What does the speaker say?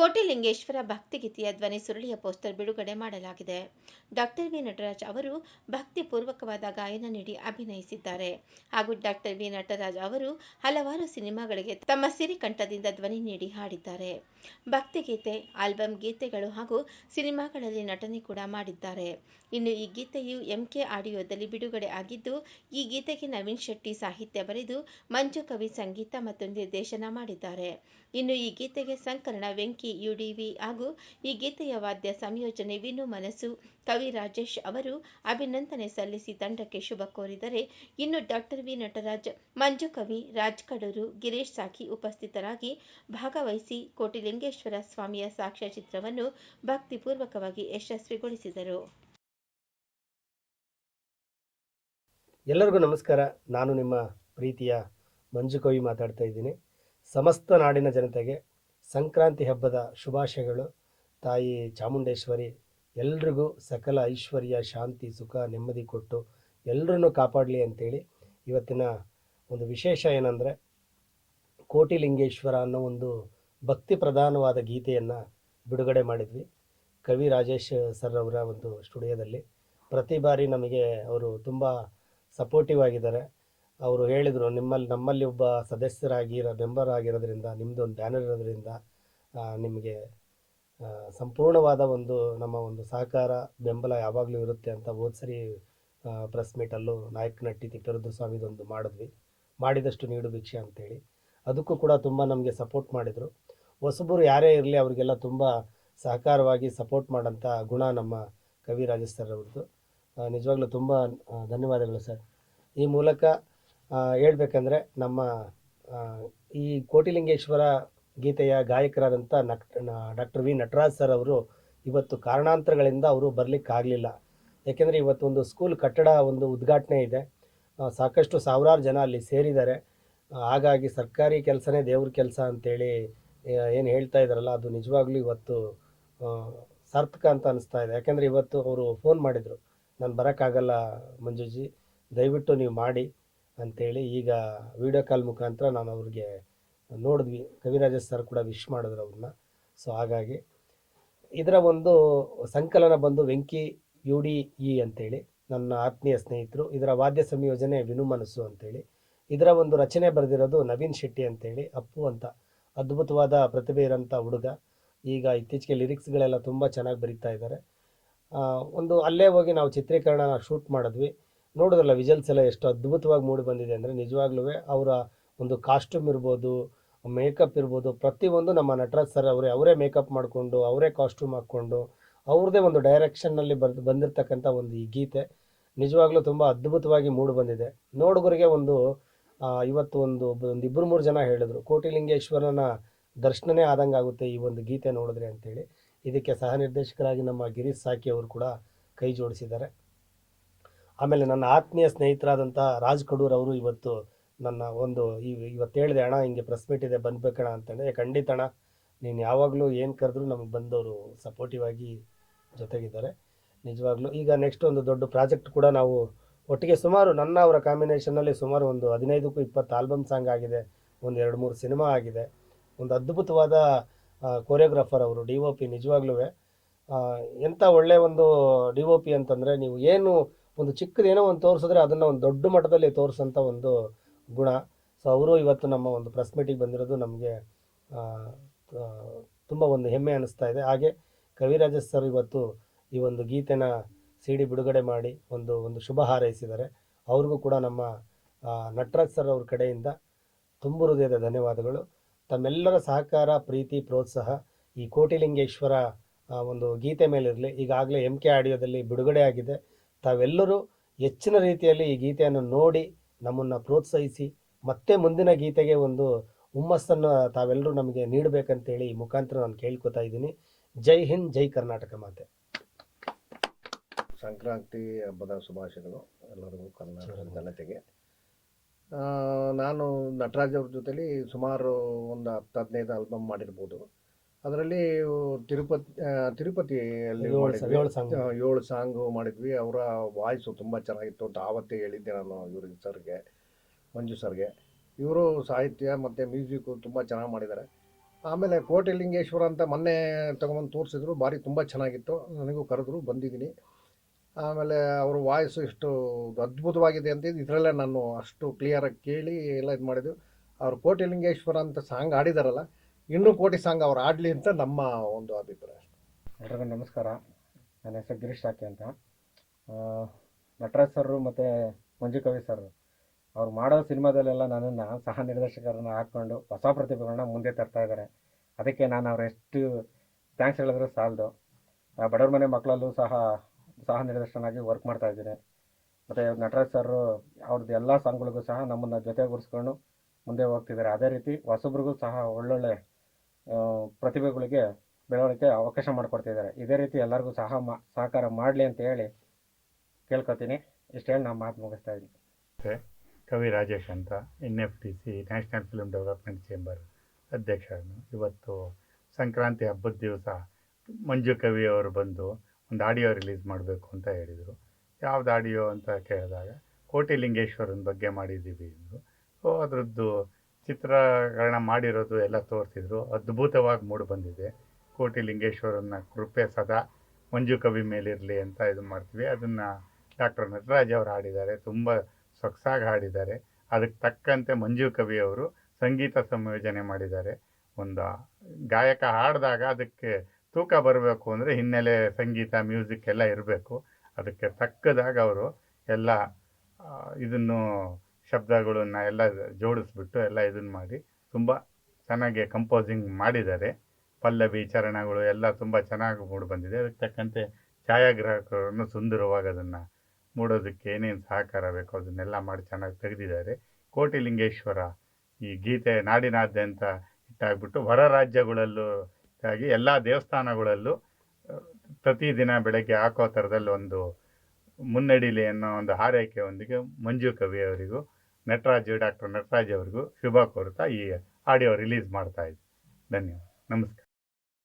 ಕೋಟಿಲಿಂಗೇಶ್ವರ ಭಕ್ತಿಗೀತೆಯ ಧ್ವನಿ ಸುರುಳಿಯ ಪೋಸ್ಟರ್ ಬಿಡುಗಡೆ ಮಾಡಲಾಗಿದೆ. ಡಾಕ್ಟರ್ ವಿ ನಟರಾಜ್ ಅವರು ಭಕ್ತಿಪೂರ್ವಕವಾದ ಗಾಯನ ನೀಡಿ ಅಭಿನಯಿಸಿದ್ದಾರೆ. ಹಾಗೂ ಡಾಕ್ಟರ್ ವಿ ನಟರಾಜ್ ಅವರು ಹಲವಾರು ಸಿನಿಮಾಗಳಿಗೆ ತಮ್ಮ ಸಿರಿಕಂಠದಿಂದ ಧ್ವನಿ ನೀಡಿ ಹಾಡಿದ್ದಾರೆ. ಭಕ್ತಿಗೀತೆ ಆಲ್ಬಮ್ ಗೀತೆಗಳು ಹಾಗೂ ಸಿನಿಮಾಗಳಲ್ಲಿ ನಟನೆ ಕೂಡ ಮಾಡಿದ್ದಾರೆ. ಇನ್ನು ಈ ಗೀತೆಯು ಎಂಕೆ ಆಡಿಯೋದಲ್ಲಿ ಬಿಡುಗಡೆ ಆಗಿದ್ದು, ಈ ಗೀತೆಗೆ ನವೀನ್ ಶೆಟ್ಟಿ ಸಾಹಿತ್ಯ ಬರೆದು ಮಂಜು ಕವಿ ಸಂಗೀತ ಮತ್ತು ನಿರ್ದೇಶನ ಮಾಡಿದ್ದಾರೆ. ಇನ್ನು ಈ ಗೀತೆಗೆ ಸಂಕಲನ ವೆಂಕಿ ಯುಡಿವಿ ಹಾಗೂ ಈ ಗೀತೆಯ ವಾದ್ಯ ಸಂಯೋಜನೆ ವಿನು ಮನಸು ಕವಿ ರಾಜೇಶ್ ಅವರು ಅಭಿನಂದನೆ ಸಲ್ಲಿಸಿ ತಂಡಕ್ಕೆ ಶುಭ ಕೋರಿದರೆ ಇನ್ನು ಡಾಕ್ಟರ್ ವಿ ನಟರಾಜ್, ಮಂಜು ಕವಿ, ರಾಜ್ ಕಡೂರು, ಗಿರೀಶ್ ಸಾಖಿ ಉಪಸ್ಥಿತರಾಗಿ ಭಾಗವಹಿಸಿ ಕೋಟಿಲಿಂಗೇಶ್ವರ ಸ್ವಾಮಿಯ ಸಾಕ್ಷ್ಯಚಿತ್ರವನ್ನು ಭಕ್ತಿಪೂರ್ವಕವಾಗಿ ಯಶಸ್ವಿಗೊಳಿಸಿದರು. ಎಲ್ಲರಿಗೂ ನಮಸ್ಕಾರ. ನಾನು ನಿಮ್ಮ ಪ್ರೀತಿಯ ಮಂಜು ಕವಿ ಮಾತಾಡ್ತಾ ಇದ್ದೀನಿ. ಸಮಸ್ತ ನಾಡಿನ ಜನತೆಗೆ ಸಂಕ್ರಾಂತಿ ಹಬ್ಬದ ಶುಭಾಶಯಗಳು. ತಾಯಿ ಚಾಮುಂಡೇಶ್ವರಿ, ಎಲ್ರಿಗೂ ಸಕಲ ಐಶ್ವರ್ಯ, ಶಾಂತಿ, ಸುಖ, ನೆಮ್ಮದಿ ಕೊಟ್ಟು ಎಲ್ಲರನ್ನು ಕಾಪಾಡಲಿ ಅಂತೇಳಿ ಇವತ್ತಿನ ಒಂದು ವಿಶೇಷ ಏನಂದರೆ ಕೋಟಿಲಿಂಗೇಶ್ವರ ಅನ್ನೋ ಒಂದು ಭಕ್ತಿ ಪ್ರಧಾನವಾದ ಗೀತೆಯನ್ನು ಬಿಡುಗಡೆ ಮಾಡಿದ್ವಿ. ಕವಿ ರಾಜೇಶ್ ಸರ್ ಅವರ ಒಂದು ಸ್ಟುಡಿಯೋದಲ್ಲಿ ಪ್ರತಿ ಬಾರಿ ನಮಗೆ ಅವರು ತುಂಬ ಸಪೋರ್ಟಿವ್ ಆಗಿದ್ದಾರೆ. ಅವರು ಹೇಳಿದರು, ನಿಮ್ಮಲ್ಲಿ, ನಮ್ಮಲ್ಲಿ ಒಬ್ಬ ಸದಸ್ಯರಾಗಿರೋ ಮೆಂಬರ್ ಆಗಿರೋದ್ರಿಂದ ನಿಮ್ಮದು ಒಂದು ಬ್ಯಾನರ್ ಇರೋದ್ರಿಂದ ನಿಮಗೆ ಸಂಪೂರ್ಣವಾದ ಒಂದು, ನಮ್ಮ ಒಂದು ಸಹಕಾರ, ಬೆಂಬಲ ಯಾವಾಗಲೂ ಇರುತ್ತೆ ಅಂತ ಹೋದ ಸರಿ ಪ್ರೆಸ್ ಮೀಟಲ್ಲೂ ನಾಯಕ ನಟ್ಟಿ ತಿಪ್ಪೇರುದ್ರ ಸ್ವಾಮಿದೊಂದು ಮಾಡಿದ್ವಿ. ಮಾಡಿದಷ್ಟು ನೀಡು ಭಿಕ್ಷೆ ಅಂತೇಳಿ. ಅದಕ್ಕೂ ಕೂಡ ತುಂಬ ನಮಗೆ ಸಪೋರ್ಟ್ ಮಾಡಿದರು. ಹೊಸಬರು ಯಾರೇ ಇರಲಿ, ಅವರಿಗೆಲ್ಲ ತುಂಬ ಸಹಕಾರವಾಗಿ ಸಪೋರ್ಟ್ ಮಾಡೋಂಥ ಗುಣ ನಮ್ಮ ಕವಿ ರಾಜೇಶ್ ಸರ್ ಅವ್ರದ್ದು. ನಿಜವಾಗ್ಲೂ ತುಂಬ ಧನ್ಯವಾದಗಳು ಸರ್. ಈ ಮೂಲಕ ಹೇಳ್ಬೇಕಂದ್ರೆ ನಮ್ಮ ಈ ಕೋಟಿಲಿಂಗೇಶ್ವರ ಗೀತೆಯ ಗಾಯಕರಾದಂಥ ನಕ್ ಡಾಕ್ಟರ್ ವಿ ನಟರಾಜ್ ಸರ್ ಅವರು ಇವತ್ತು ಕಾರಣಾಂತರಗಳಿಂದ ಅವರು ಬರಲಿಕ್ಕಾಗಲಿಲ್ಲ. ಯಾಕೆಂದರೆ ಇವತ್ತು ಒಂದು ಸ್ಕೂಲ್ ಕಟ್ಟಡ ಒಂದು ಉದ್ಘಾಟನೆ ಇದೆ. ಸಾಕಷ್ಟು ಸಾವಿರಾರು ಜನ ಅಲ್ಲಿ ಸೇರಿದ್ದಾರೆ. ಹಾಗಾಗಿ ಸರ್ಕಾರಿ ಕೆಲಸನೇ ದೇವ್ರ ಕೆಲಸ ಅಂತೇಳಿ ಏನು ಹೇಳ್ತಾ ಇದ್ದಾರಲ್ಲ, ಅದು ನಿಜವಾಗ್ಲೂ ಇವತ್ತು ಸಾರ್ಥಕ ಅಂತ ಅನಿಸ್ತಾ ಇದೆ. ಯಾಕೆಂದರೆ ಇವತ್ತು ಅವರು ಫೋನ್ ಮಾಡಿದರು. ನಾನು ಬರೋಕ್ಕಾಗಲ್ಲ ಮಂಜುಜಿ, ದಯವಿಟ್ಟು ನೀವು ಮಾಡಿ. ಅಂತೇಳಿ ಈಗ ವಿಡಿಯೋ ಕಾಲ್ ಮುಖಾಂತರ ನಾನು ಅವ್ರಿಗೆ ನೋಡಿದ್ವಿ. ಕವಿರಾಜ ಸರ್ ಕೂಡ ವಿಶ್ ಮಾಡಿದ್ರು ಅವ್ರನ್ನ. ಸೊ ಹಾಗಾಗಿ ಇದರ ಒಂದು ಸಂಕಲನ ಬಂದು ವೆಂಕಿ ಯು ಡಿ ಇ ಅಂತೇಳಿ ನನ್ನ ಆತ್ಮೀಯ ಸ್ನೇಹಿತರು, ಇದರ ವಾದ್ಯ ಸಂಯೋಜನೆ ವಿನು ಮನಸ್ಸು ಅಂತೇಳಿ, ಇದರ ಒಂದು ರಚನೆ ಬರೆದಿರೋದು ನವೀನ್ ಶೆಟ್ಟಿ ಅಂತೇಳಿ, ಅಪ್ಪು ಅಂತ ಅದ್ಭುತವಾದ ಪ್ರತಿಭೆ ಇರೋಂಥ ಹುಡುಗ. ಈಗ ಇತ್ತೀಚೆಗೆ ಲಿರಿಕ್ಸ್ಗಳೆಲ್ಲ ತುಂಬ ಚೆನ್ನಾಗಿ ಬರೀತಾ ಇದ್ದಾರೆ. ಒಂದು ಅಲ್ಲೇ ಹೋಗಿ ನಾವು ಚಿತ್ರೀಕರಣ ಶೂಟ್ ಮಾಡಿದ್ವಿ. ನೋಡಿದ್ರಲ್ಲ ವಿಜಲ್ಸ್ ಎಲ್ಲ ಎಷ್ಟು ಅದ್ಭುತವಾಗಿ ಮೂಡಿ ಬಂದಿದೆ ಅಂದರೆ ನಿಜವಾಗ್ಲೂ ಅವರ ಒಂದು ಕಾಸ್ಟ್ಯೂಮ್ ಇರ್ಬೋದು ಮೇಕಪ್ ಇರ್ಬೋದು, ಪ್ರತಿಯೊಂದು ನಮ್ಮ ನಟರಾಜ್ ಸರ್ ಅವರೇ ಅವರೇ ಮೇಕಪ್ ಮಾಡಿಕೊಂಡು, ಅವರೇ ಕಾಸ್ಟ್ಯೂಮ್ ಹಾಕ್ಕೊಂಡು, ಅವ್ರದ್ದೇ ಒಂದು ಡೈರೆಕ್ಷನ್ನಲ್ಲಿ ಬರ್, ಬಂದಿರತಕ್ಕಂಥ ಒಂದು ಈ ಗೀತೆ ನಿಜವಾಗ್ಲೂ ತುಂಬ ಅದ್ಭುತವಾಗಿ ಮೂಡಿ ಬಂದಿದೆ. ನೋಡುಗರಿಗೆ ಒಂದು ಇವತ್ತು ಒಂದು ಒಂದು ಇಬ್ಬರು ಮೂರು ಜನ ಹೇಳಿದರು, ಕೋಟಿಲಿಂಗೇಶ್ವರನ ದರ್ಶನನೇ ಆದಂಗೆ ಆಗುತ್ತೆ ಈ ಒಂದು ಗೀತೆ ನೋಡಿದ್ರೆ ಅಂತೇಳಿ. ಇದಕ್ಕೆ ಸಹ ನಿರ್ದೇಶಕರಾಗಿ ನಮ್ಮ ಗಿರೀಶ್ ಸಾಕಿ ಅವರು ಕೂಡ ಕೈ ಜೋಡಿಸಿದ್ದಾರೆ. ಆಮೇಲೆ ನನ್ನ ಆತ್ಮೀಯ ಸ್ನೇಹಿತರಾದಂಥ ರಾಜ್ ಕಡೂರ್ ಅವರು ಇವತ್ತು ನನ್ನ ಒಂದು ಇವತ್ತು ಹೇಳಿದೆ, ಅಣ್ಣ, ಹಿಂಗೆ ಪ್ರೆಸ್ ಮೀಟ್ ಇದೆ ಬಂದ್ಬೇಕಣ ಅಂತಂದರೆ ಖಂಡಿತ ಅಣ್ಣ, ನೀನು ಯಾವಾಗಲೂ ಏನು ಕರೆದ್ರು ನಮಗೆ ಬಂದವರು ಸಪೋರ್ಟಿವ್ ಆಗಿ ಜೊತೆಗಿದ್ದಾರೆ. ನಿಜವಾಗ್ಲೂ ಈಗ ನೆಕ್ಸ್ಟ್ ಒಂದು ದೊಡ್ಡ ಪ್ರಾಜೆಕ್ಟ್ ಕೂಡ ನಾವು ಒಟ್ಟಿಗೆ ಸುಮಾರು ನನ್ನ ಅವರ ಕಾಂಬಿನೇಷನಲ್ಲಿ ಸುಮಾರು ಒಂದು ಹದಿನೈದಕ್ಕೂ ಇಪ್ಪತ್ತು ಆಲ್ಬಮ್ ಸಾಂಗ್ ಆಗಿದೆ, ಒಂದು ಎರಡು ಮೂರು ಸಿನಿಮಾ ಆಗಿದೆ. ಒಂದು ಅದ್ಭುತವಾದ ಕೊರಿಯೋಗ್ರಾಫರ್ ಅವರು ಡಿ ಒ ಪಿ ನಿಜವಾಗ್ಲೂ ಎಂಥ ಒಳ್ಳೆಯ ಒಂದು ಡಿ ಒ ಪಿ ಅಂತಂದರೆ, ನೀವು ಏನು ಒಂದು ಚಿಕ್ಕದೇನೋ ಒಂದು ತೋರಿಸಿದ್ರೆ ಅದನ್ನು ಒಂದು ದೊಡ್ಡ ಮಟ್ಟದಲ್ಲಿ ತೋರಿಸೋಂಥ ಒಂದು ಗುಣ. ಸೊ ಅವರು ಇವತ್ತು ನಮ್ಮ ಒಂದು ಪ್ರೆಸ್ ಮೀಟಿಗೆ ಬಂದಿರೋದು ನಮಗೆ ತುಂಬ ಒಂದು ಹೆಮ್ಮೆ ಅನ್ನಿಸ್ತಾ ಇದೆ. ಹಾಗೆ ಕವಿರಾಜೇಶ್ ಸರ್ ಇವತ್ತು ಈ ಒಂದು ಗೀತೆನ ಸಿ ಡಿ ಬಿಡುಗಡೆ ಮಾಡಿ ಒಂದು ಒಂದು ಶುಭ ಹಾರೈಸಿದ್ದಾರೆ. ಅವ್ರಿಗೂ ಕೂಡ ನಮ್ಮ ನಟರಾಜ್ ಸರ್ ಅವ್ರ ಕಡೆಯಿಂದ ತುಂಬು ಹೃದಯದ ಧನ್ಯವಾದಗಳು. ತಮ್ಮೆಲ್ಲರ ಸಹಕಾರ, ಪ್ರೀತಿ, ಪ್ರೋತ್ಸಾಹ ಈ ಕೋಟಿಲಿಂಗೇಶ್ವರ ಒಂದು ಗೀತೆ ಮೇಲಿರಲಿ. ಈಗಾಗಲೇ ಎಂ ಕೆ ಆಡಿಯೋದಲ್ಲಿ ಬಿಡುಗಡೆ ಆಗಿದೆ. ತಾವೆಲ್ಲರೂ ಹೆಚ್ಚಿನ ರೀತಿಯಲ್ಲಿ ಈ ಗೀತೆಯನ್ನು ನೋಡಿ ನಮ್ಮನ್ನು ಪ್ರೋತ್ಸಾಹಿಸಿ ಮತ್ತೆ ಮುಂದಿನ ಗೀತೆಗೆ ಒಂದು ಹುಮ್ಮಸ್ಸನ್ನು ತಾವೆಲ್ಲರೂ ನಮಗೆ ನೀಡಬೇಕಂತೇಳಿ ಈ ಮುಖಾಂತರ ನಾನು ಕೇಳ್ಕೊತಾ ಇದ್ದೀನಿ. ಜೈ ಹಿಂದ್ ಜೈ ಕರ್ನಾಟಕ ಮಾತೆ. ಸಂಕ್ರಾಂತಿ ಹಬ್ಬದ ಶುಭಾಶಯಗಳು ಎಲ್ಲರಿಗೂ ಕರ್ನಾಟಕದ ಜನತೆಗೆ. ನಾನು ನಟರಾಜ್ ಅವ್ರ ಜೊತೆಲಿ ಸುಮಾರು ಒಂದು ಹತ್ತು ಹದಿನೈದು ಆಲ್ಬಮ್ ಮಾಡಿರ್ಬೋದು. ಅದರಲ್ಲಿ ತಿರುಪತಿ ತಿರುಪತಿ ತಿರುಪತಿಯಲ್ಲಿ ಏಳು ಮಾಡಿದ್ವಿ. ಏಳು ಸಾಂಗ್. ಮಾಡಿದ್ವಿ. ಅವರ ವಾಯ್ಸು ತುಂಬ ಚೆನ್ನಾಗಿತ್ತು ಅಂತ ಆವತ್ತೇ ಹೇಳಿದ್ದೆ ನಾನು ಇವ್ರಿಗೆ ಸರ್ಗೆ ಮಂಜು ಸರ್ಗೆ. ಇವರು ಸಾಹಿತ್ಯ ಮತ್ತು ಮ್ಯೂಸಿಕ್ಕು ತುಂಬ ಚೆನ್ನಾಗಿ ಮಾಡಿದ್ದಾರೆ. ಆಮೇಲೆ ಕೋಟಿಲಿಂಗೇಶ್ವರ ಅಂತ ಮೊನ್ನೆ ತಗೊಂಬಂದು ತೋರಿಸಿದ್ರು. ಭಾರಿ ತುಂಬ ಚೆನ್ನಾಗಿತ್ತು. ನನಗೂ ಕರೆದ್ರು ಬಂದಿದ್ದೀನಿ. ಆಮೇಲೆ ಅವ್ರ ವಾಯ್ಸ್ ಇಷ್ಟು ಅದ್ಭುತವಾಗಿದೆ ಅಂತ ಇದರಲ್ಲೇ ನಾನು ಅಷ್ಟು ಕ್ಲಿಯರಾಗಿ ಕೇಳಿ ಎಲ್ಲ ಇದು ಮಾಡಿದ್ದು. ಅವ್ರು ಕೋಟಿಲಿಂಗೇಶ್ವರ ಅಂತ ಸಾಂಗ್ ಆಡಿದಾರಲ್ಲ ಇನ್ನೂ ಕೋಟಿ ಸಾಂಗ್ ಅವ್ರು ಆಡಲಿ ಅಂತ ನಮ್ಮ ಒಂದು ಅಭಿಪ್ರಾಯ ಎಲ್ರಿಗೂ ನಮಸ್ಕಾರ. ನನ್ನ ಹೆಸರು ಗಿರೀಶ್ ಶಾಕೆ ಅಂತ. ನಟರಾಜ್ ಸರ್ ಮತ್ತು ಮಂಜು ಕವಿ ಸರ್ ಅವ್ರು ಮಾಡೋ ಸಿನಿಮಾದಲ್ಲೆಲ್ಲ ನನ್ನನ್ನು ಸಹ ನಿರ್ದೇಶಕರನ್ನ ಹಾಕ್ಕೊಂಡು ಹೊಸ ಪ್ರತಿಭೆಗಳನ್ನ ಮುಂದೆ ತರ್ತಾ ಇದ್ದಾರೆ ಅದಕ್ಕೆ ನಾನು ಅವ್ರು ಎಷ್ಟು ಥ್ಯಾಂಕ್ಸ್ ಹೇಳಿದ್ರು ಸಾಲದು. ಬಡವ್ರ ಮನೆ ಮಕ್ಕಳಲ್ಲೂ ಸಹ ಸಹ ನಿರ್ದೇಶನಾಗಿ ವರ್ಕ್ ಮಾಡ್ತಾ ಇದ್ದೀನಿ. ಮತ್ತು ನಟರಾಜ್ ಸರ್ ಅವ್ರದ್ದು ಎಲ್ಲ ಸಾಂಗ್ಗಳಿಗೂ ಸಹ ನಮ್ಮನ್ನು ಜೊತೆಗೂರಿಸ್ಕೊಂಡು ಮುಂದೆ ಹೋಗ್ತಿದ್ದಾರೆ. ಅದೇ ರೀತಿ ಹೊಸಬ್ರಿಗೂ ಸಹ ಒಳ್ಳೊಳ್ಳೆ ಪ್ರತಿಭೆಗಳಿಗೆ ಬೆಳವಣಿಗೆ ಅವಕಾಶ ಮಾಡಿಕೊಡ್ತಿದ್ದಾರೆ. ಇದೇ ರೀತಿ ಎಲ್ಲರಿಗೂ ಸಹ ಮಾ, ಸಹಕಾರ ಮಾಡಲಿ ಅಂತ ಹೇಳಿ ಕೇಳ್ಕೊತೀನಿ. ಇಷ್ಟು ಹೇಳಿ ನಾನು ಮಾತು ಮುಗಿಸ್ತಾ ಇದ್ದೀನಿ. ಕವಿ ರಾಜೇಶ್ ಅಂತ N F T C national film development chamber ಅಧ್ಯಕ್ಷರನ್ನು ಇವತ್ತು ಸಂಕ್ರಾಂತಿ ಹಬ್ಬದ ದಿವಸ ಮಂಜು ಕವಿ ಅವರು ಬಂದು ಒಂದು ಆಡಿಯೋ ರಿಲೀಸ್ ಮಾಡಬೇಕು ಅಂತ ಹೇಳಿದರು. ಯಾವ್ದು ಆಡಿಯೋ ಅಂತ ಕೇಳಿದಾಗ ಕೋಟಿ ಲಿಂಗೇಶ್ವರನ ಬಗ್ಗೆ ಮಾಡಿದ್ದೀವಿ ಅಂದರು ಸೊ ಅದರದ್ದು ಚಿತ್ರೀಕರಣ ಮಾಡಿರೋದು ಎಲ್ಲ ತೋರಿಸಿದ್ರು. ಅದ್ಭುತವಾಗಿ ಮೂಡಿ ಬಂದಿದೆ. ಕೋಟಿ ಕೋಟಿಲಿಂಗೇಶ್ವರನ ಕೃಪೆ ಸದಾ ಮಂಜು ಕವಿ ಮೇಲಿರಲಿ ಅಂತ ಇದು ಮಾಡ್ತೀವಿ. ಅದನ್ನು ಡಾಕ್ಟರ್ ನಟರಾಜ್ ಅವರು ಹಾಡಿದ್ದಾರೆ. ತುಂಬ ಸೊಗಸಾಗಿ ಹಾಡಿದ್ದಾರೆ. ಅದಕ್ಕೆ ತಕ್ಕಂತೆ ಮಂಜು ಕವಿ ಅವರು ಸಂಗೀತ ಸಂಯೋಜನೆ ಮಾಡಿದ್ದಾರೆ. ಒಂದು ಗಾಯಕ ಹಾಡಿದಾಗ ಅದಕ್ಕೆ ತೂಕ ಬರಬೇಕು ಅಂದರೆ ಹಿನ್ನೆಲೆ ಸಂಗೀತ, ಮ್ಯೂಸಿಕ್ ಎಲ್ಲ ಇರಬೇಕು. ಅದಕ್ಕೆ ತಕ್ಕದಾಗ ಅವರು ಎಲ್ಲ ಇದನ್ನು ಶಬ್ದಗಳನ್ನ ಎಲ್ಲ ಜೋಡಿಸ್ಬಿಟ್ಟು ಎಲ್ಲ ಇದನ್ನು ಮಾಡಿ ತುಂಬ ಚೆನ್ನಾಗಿ ಕಂಪೋಸಿಂಗ್ ಮಾಡಿದ್ದಾರೆ. ಪಲ್ಲವಿ, ಚರಣಗಳು ಎಲ್ಲ ತುಂಬ ಚೆನ್ನಾಗಿ ಮೂಡಿ ಬಂದಿದೆ. ಅದಕ್ಕೆ ತಕ್ಕಂತೆ ಛಾಯಾಗ್ರಾಹಕರನ್ನು ಸುಂದರವಾಗಿ ಅದನ್ನು ಮೂಡೋದಕ್ಕೆ ಏನೇನು ಸಹಕಾರ ಬೇಕೋ ಅದನ್ನೆಲ್ಲ ಮಾಡಿ ಚೆನ್ನಾಗಿ ತೆಗೆದಿದ್ದಾರೆ. ಕೋಟಿಲಿಂಗೇಶ್ವರ ಈ ಗೀತೆ ನಾಡಿನಾದ್ಯಂತ ಇಟ್ಟಾಗ್ಬಿಟ್ಟು ಹೊರ ರಾಜ್ಯಗಳಲ್ಲೂ ಆಗಿ ಎಲ್ಲ ದೇವಸ್ಥಾನಗಳಲ್ಲೂ ಪ್ರತಿದಿನ ಬೆಳಗ್ಗೆ ಹಾಕೋ ಥರದಲ್ಲಿ ಒಂದು ಮುನ್ನಡೀಲಿ ಅನ್ನೋ ಒಂದು ಹಾರೈಕೆಯೊಂದಿಗೆ ಮಂಜು ಕವಿ ಅವರಿಗೂ ನಟರಾಜ್ ಡಾಕ್ಟರ್ ನಟರಾಜ್ ಅವರಿಗೂ ಶುಭ ಕೋರ್ತಾ ಈ ಆಡಿಯೋ ರಿಲೀಸ್ ಮಾಡ್ತಾ ಇದ್ದೀನಿ ಧನ್ಯವಾದ. ನಮಸ್ಕಾರ.